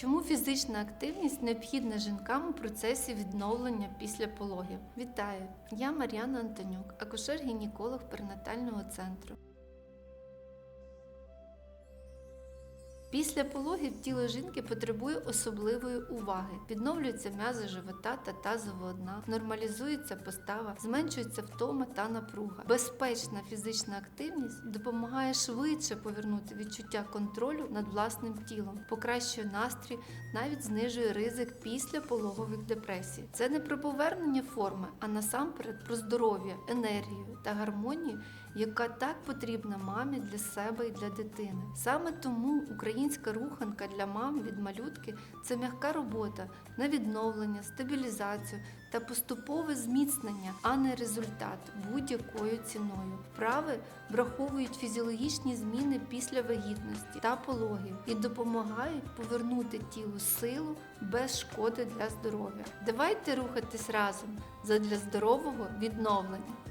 Чому фізична активність необхідна жінкам у процесі відновлення після пологів? Вітаю! Я Мар'яна Антонюк, акушер-гінеколог перинатального центру. Після пологів тіло жінки потребує особливої уваги. Відновлюються м'язи живота та тазового дна, нормалізується постава, зменшується втома та напруга. Безпечна фізична активність допомагає швидше повернути відчуття контролю над власним тілом, покращує настрій, навіть знижує ризик після пологових депресій. Це не про повернення форми, а насамперед про здоров'я, енергію та гармонію, яка так потрібна мамі для себе і для дитини. Саме тому українська руханка для мам від малютки це м'яка робота на відновлення, стабілізацію та поступове зміцнення, а не результат будь-якою ціною. Вправи враховують фізіологічні зміни після вагітності та пологів і допомагають повернути тілу силу без шкоди для здоров'я. Давайте рухатись разом задля здорового відновлення.